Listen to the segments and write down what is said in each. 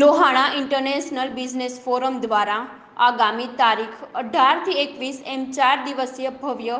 Lohana international business forum દ્વારા આગામી તારીખ અઢારથી એકવીસ એમ ચાર દિવસીય ભવ્ય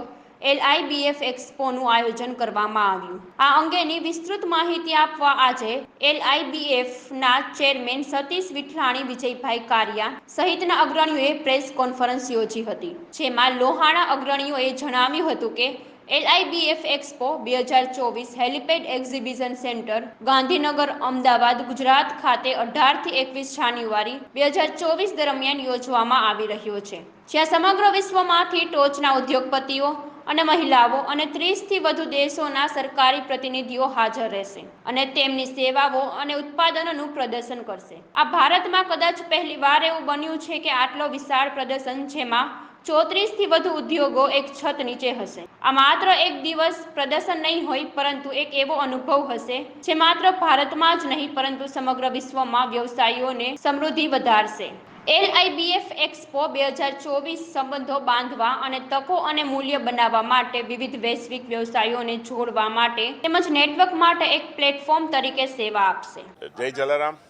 એલઆઈબીએફ એક્સપોનું આયોજન કરવામાં આવ્યું. આ અંગેની વિસ્તૃત માહિતી આપવા આજે એલઆઈબીએફના ચેરમેન સતીશ વિઠલાણી વિજયભાઈ કારિયા સહિતના અગ્રણીઓએ પ્રેસ કોન્ફરન્સ યોજી હતી. જેમાં લોહાણા અગ્રણીઓએ જણાવ્યું હતું કે એલઆઈબીએફ એક્સપો બે હજાર ચોવીસ helipad exhibition centre, Gandhinagar, Ahmedabad, Gujarat ખાતે અઢારથી એકવીસ જાન્યુઆરી બે હજાર ચોવીસ દરમિયાન યોજવામાં આવી રહ્યો છે. જ્યાં સમગ્ર વિશ્વમાંથી ટોચના ઉદ્યોગપતિઓ અને મહિલાઓ અને ત્રીસથી વધુ દેશોના સરકારી પ્રતિનિધિઓ હાજર રહેશે અને તેમની સેવાઓ અને ઉત્પાદનોનું પ્રદર્શન કરશે. આ ભારતમાં કદાચ પહેલીવાર એવું બન્યું છે કે આટલો વિશાળ પ્રદર્શન જેમાં ચોત્રીસથી વધુ ઉદ્યોગો એક છત નીચે હશે. આ માત્ર એક દિવસ પ્રદર્શન નહીં હોય, પરંતુ એક એવો અનુભવ હશે, જે માત્ર ભારતમાં જ નહીં, પરંતુ સમગ્ર વિશ્વમાં વ્યવસાયીઓને સમૃદ્ધિ વધારશે. એલઆઈબીએફ એક્સપો બે હજાર ચોવીસ સંબંધો બાંધવા અને તકો અને મૂલ્ય બનાવવા માટે વિવિધ વૈશ્વિક વ્યવસાયોને જોડવા માટે તેમજ નેટવર્ક માટે એક પ્લેટફોર્મ તરીકે સેવા આપશે. જય જલારામ.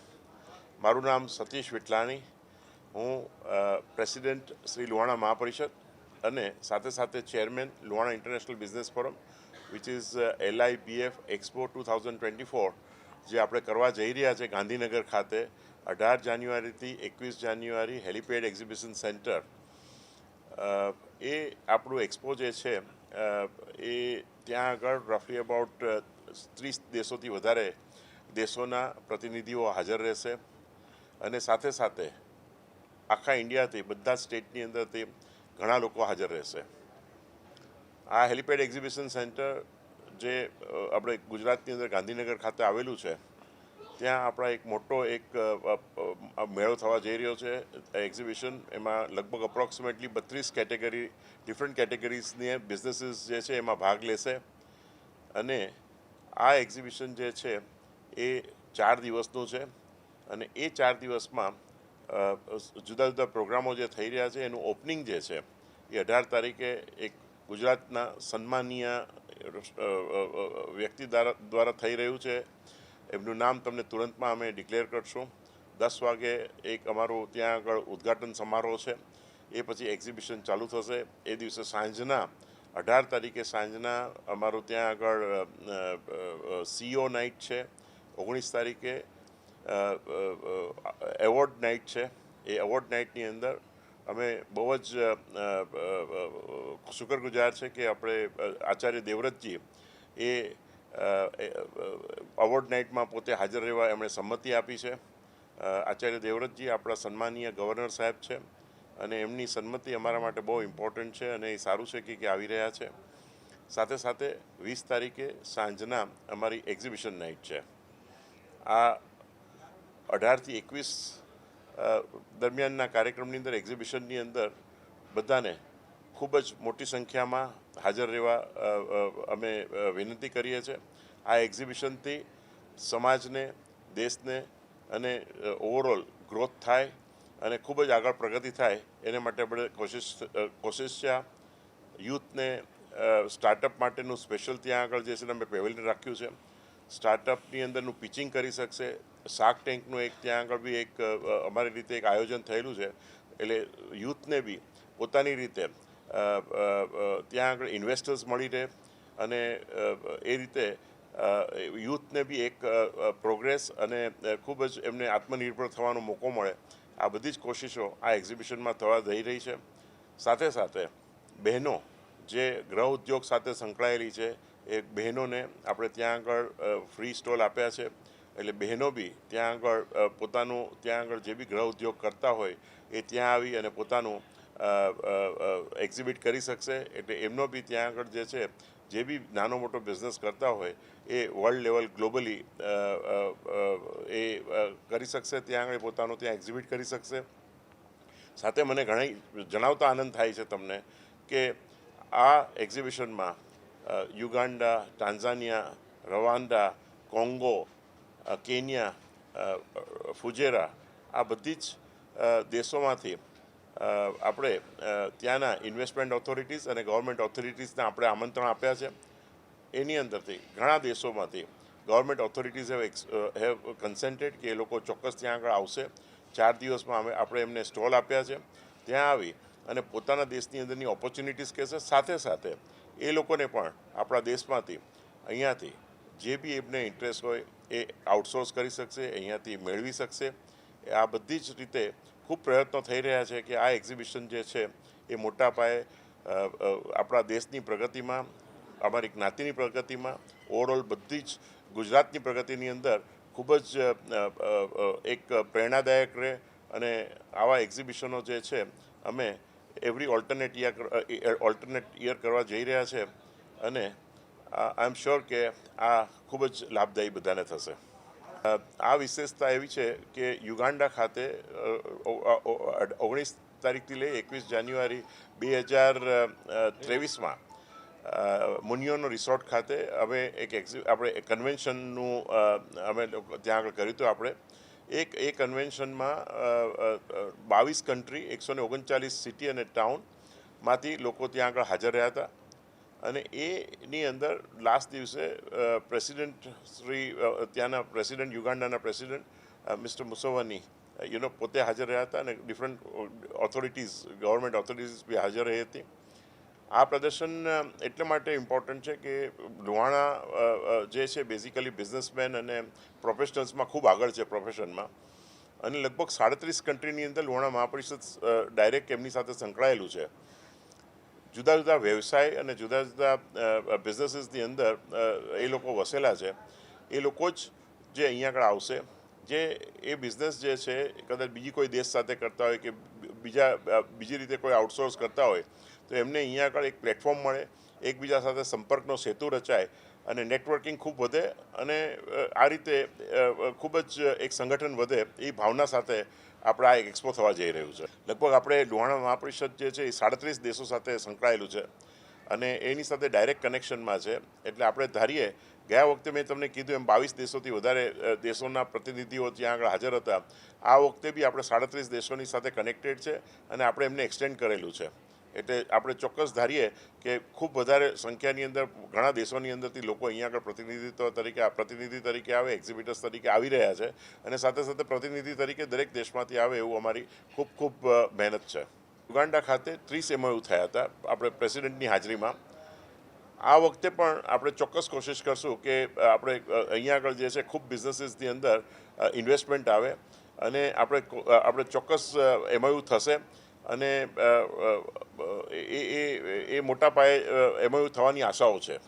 મારું નામ સતીશ વિટલાણી. હું પ્રેસિડેન્ટ શ્રી લુહાણા મહાપરિષદ અને સાથે સાથે chairman Luhana international business forum which is LIBF expo two thousand twenty four જે આપણે કરવા જઈ રહ્યા છે ગાંધીનગર ખાતે અઢાર જાન્યુઆરીથી એકવીસ જાન્યુઆરી હેલિપેડ એક્ઝિબિશન સેન્ટર. એ આપણું એક્સપો જે છે એ ત્યાં આગળ રફલી અબાઉટ ત્રીસ દેશોથી વધારે દેશોના પ્રતિનિધિઓ હાજર રહેશે. અને સાથે સાથે આખા ઇન્ડિયાથી બધા સ્ટેટની અંદરથી ઘણા લોકો હાજર રહેશે. આ હેલિપેડ એક્ઝિબિશન સેન્ટર જે આપણે ગુજરાતની અંદર ગાંધીનગર ખાતે આવેલું છે, ત્યાં આપણા એક મોટો એક મેળો થવા જઈ રહ્યો છે. એક્ઝિબિશન એમાં લગભગ અપ્રોક્સિમેટલી બત્રીસ કેટેગરી ડિફરન્ટ કેટેગરીઝની બિઝનેસીસ જે છે એમાં ભાગ લેશે. અને આ એક્ઝિબિશન જે છે એ ચાર દિવસનું છે. અને એ ચાર દિવસમાં જુદા જુદા પ્રોગ્રામો જે થઈ રહ્યા છે, એનું ઓપનિંગ જે છે, એ અઢાર તારીખે એક ગુજરાતના સન્માનીય વ્યક્તિ દ્વારા દ્વારા થઈ રહ્યું છે. એમનું નામ તમને તુરંતમાં અમે ડિક્લેર કરશું. દસ વાગે એક અમારું ત્યાં આગળ ઉદ્ઘાટન સમારોહ છે. એ પછી એક્ઝિબિશન ચાલુ થશે. એ દિવસે સાંજના, અઢાર તારીખે સાંજના અમારું ત્યાં આગળ સીઓ નાઇટ છે. ઓગણીસ તારીખે એવોર્ડ નાઇટ છે. એ એવોર્ડ નાઇટની અંદર અમે બહુ જ શુક્રગુજાર છે કે આપણે આચાર્ય દેવવ્રતજી એ અવોર્ડ નાઇટમાં પોતે હાજર રહેવા એમણે સંમતિ આપી છે. આચાર્ય દેવવ્રતજી આપણા સન્માનીય ગવર્નર સાહેબ છે અને એમની સંમતિ અમારા માટે બહુ ઇમ્પોર્ટન્ટ છે અને એ સારું છે કે આવી રહ્યા છે. સાથે સાથે વીસ તારીખે સાંજના અમારી એક્ઝિબિશન નાઇટ છે. આ અઢારથી એકવીસ દરમિયાનના કાર્યક્રમની અંદર એક્ઝિબિશનની અંદર બધાને ખૂબ જ મોટી સંખ્યામાં હાજર રહેવા અમે વિનંતી કરીએ છીએ. આ એક્ઝિબિશનથી સમાજને, દેશને અને ઓવરઓલ ગ્રોથ થાય અને ખૂબ જ આગળ પ્રગતિ થાય એને માટે આપણે કોશિશ કોશિશ છે યુથને સ્ટાર્ટઅપ માટેનું સ્પેશિયલ ત્યાં આગળ જે છે અમે પેવેલિયન રાખ્યું છે. સ્ટાર્ટઅપની અંદરનું પિચિંગ કરી શકશે. શાર્ક ટેન્કનું એક ત્યાં આગળ બી એક અમારી રીતે એક આયોજન થયેલું છે. એટલે યુથને બી પોતાની રીતે ત્યાં આગળ ઇન્વેસ્ટર્સ મળી રહે અને એ રીતે યુથને બી એક પ્રોગ્રેસ અને ખૂબ જ એમને આત્મનિર્ભર થવાનો મોકો મળે. આ બધી જ કોશિશો આ એક્ઝિબિશનમાં થવા જઈ રહી છે. સાથે સાથે બહેનો જે ગૃહ ઉદ્યોગ સાથે સંકળાયેલી છે એ બહેનોને આપણે ત્યાં આગળ ફ્રી સ્ટોલ આપ્યા છે. એટલે બહેનો બી ત્યાં આગળ પોતાનું ત્યાં આગળ જે બી ગૃહ ઉદ્યોગ કરતા હોય એ ત્યાં આવી અને પોતાનું એક્ઝિબિટ કરી શકશે. એટલે એમનો બી ત્યાં આગળ જે છે, જે બી નાનો મોટો બિઝનેસ કરતા હોય એ વર્લ્ડ લેવલ ગ્લોબલી એ કરી શકશે. ત્યાં આગળ પોતાનું ત્યાં એક્ઝિબિટ કરી શકશે. સાથે મને ઘણી જણાવતા આનંદ થાય છે તમને કે આ એક્ઝિબિશનમાં Uganda Tanzania Rwanda Congo Kenya ફુજેરા આ બધી જ દેશોમાંથી આપણે ત્યાંના ઇન્વેસ્ટમેન્ટ ઓથોરિટીઝ અને ગવર્મેન્ટ ઓથોરિટીઝને આપણે આમંત્રણ આપ્યા છે એની અંદરથી ઘણા દેશોમાંથી government authorities have have consented કે એ લોકો ચોક્કસ ત્યાં આગળ આવશે ચાર દિવસમાં અમે આપણે એમને સ્ટોલ આપ્યા છે ત્યાં આવી અને પોતાના દેશની અંદરની ઓપોર્ચ્યુનિટીઝ કહેશે સાથે સાથે એ લોકોને પણ આપણા દેશમાંથી, અહીંયાથી જે બી એમને ઇન્ટરેસ્ટ હોય એ આઉટસોર્સ કરી શકશે, અહીંયાથી મેળવી શકશે. આ બધી જ રીતે ખૂબ પ્રયત્નો થઈ રહ્યા છે કે આ એક્ઝિબિશન જે છે એ મોટા પાયે આપણા દેશની પ્રગતિમાં, અમારી જ્ઞાતિની પ્રગતિમાં ઓવરઓલ બધી જ ગુજરાતની પ્રગતિની અંદર ખૂબ જ એક પ્રેરણાદાયક રહે. અને આવા એક્ઝિબિશનો જે છે, અમે every alternate year alternate year કરવા જઈ રહ્યા છે અને આઈ એમ શ્યોર કે આ ખૂબ જ લાભદાયી બધાને થશે. આ વિશેષતા એવી છે કે યુગાન્ડા ખાતે ઓગણીસ તારીખથી લઈ એકવીસ જાન્યુઆરી બે હજાર ત્રેવીસમાં મુનિયોનો રિસોર્ટ ખાતે અમે એક એક્ઝિ આપણે કન્વેન્શનનું અમે ત્યાં આગળ કર્યું હતું, આપણે. એક, એ કન્વેન્શનમાં બાવીસ કન્ટ્રી એકસો ને ઓગણચાલીસ સિટી અને ટાઉનમાંથી લોકો ત્યાં આગળ હાજર રહ્યા હતા. અને એની અંદર લાસ્ટ દિવસે પ્રેસિડેન્ટ શ્રી ત્યાંના પ્રેસિડેન્ટ યુગાન્ડાના પ્રેસિડેન્ટ મિસ્ટર મુસોવાની યુનો પોતે હાજર રહ્યા હતા અને ડિફરન્ટ ઓથોરિટીઝ ગવર્મેન્ટ ઓથોરિટીઝ બી હાજર રહી હતી. આ પ્રદર્શન એટલે માટે ઇમ્પોર્ટન્ટ છે કે લુહાણા જે છે બેઝિકલી બિઝનેસમેન અને પ્રોફેશનલ્સમાં ખૂબ આગળ છે પ્રોફેશનમાં અને લગભગ સાડત્રીસ કન્ટ્રીની અંદર લુહાણા મહાપરિષદ ડાયરેક્ટ એમની સાથે સંકળાયેલું છે. જુદા જુદા વ્યવસાય અને જુદા જુદા બિઝનેસીસની અંદર એ લોકો વસેલા છે. એ લોકો જ જે અહીંયા આગળ આવશે, જે એ બિઝનેસ જે છે, કદાચ બીજી કોઈ દેશ સાથે કરતા હોય કે બીજા બીજી રીતે કોઈ આઉટસોર્સ કરતા હોય તો એમને અહીંયા આગળ એક પ્લેટફોર્મ મળે, એકબીજા સાથે સંપર્કનો સેતુ રચાય અને નેટવર્કિંગ ખૂબ વધે અને આ રીતે ખૂબ જ એક સંગઠન વધે એ ભાવના સાથે આપણે આ એક્સપો થવા જઈ રહ્યું છે. લગભગ આપણે લુહાણા મહાપરિષદ જે છે એ સાડત્રીસ દેશો સાથે સંકળાયેલું છે અને એની સાથે ડાયરેક્ટ કનેક્શનમાં છે. એટલે આપણે ધારીએ, ગયા વખતે મેં તમને કીધું એમ બાવીસ દેશોથી વધારે દેશોના પ્રતિનિધિઓ ત્યાં આગળ હાજર હતા. આ વખતે બી આપણે સાડત્રીસ દેશોની સાથે કનેક્ટેડ છે અને આપણે એમને એક્સટેન્ડ કરેલું છે. એટલે આપણે ચોક્કસ ધારીએ કે ખૂબ વધારે સંખ્યાની અંદર, ઘણા દેશોની અંદરથી લોકો અહીંયા આગળ પ્રતિનિધિત્વ તરીકે પ્રતિનિધિ તરીકે આવે એક્ઝિબિટર્સ તરીકે આવી રહ્યા છે અને સાથે સાથે પ્રતિનિધિ તરીકે દરેક દેશમાંથી આવે એવું અમારી ખૂબ ખૂબ મહેનત છે. યુગાન્ડા ખાતે ત્રીસ એમઓયુ થયા હતા, આપણે પ્રેસિડેન્ટની હાજરીમાં. આ વખતે પણ આપણે ચોક્કસ કોશિશ કરશું કે આપણે અહીંયા આગળ જે છે ખૂબ બિઝનેસીસની અંદર ઇન્વેસ્ટમેન્ટ આવે અને આપણે આપણે ચોક્કસ એમઓયુ થશે. અને એ એ મોટા પાયે એમઓયુ થવાની આશાઓ છે.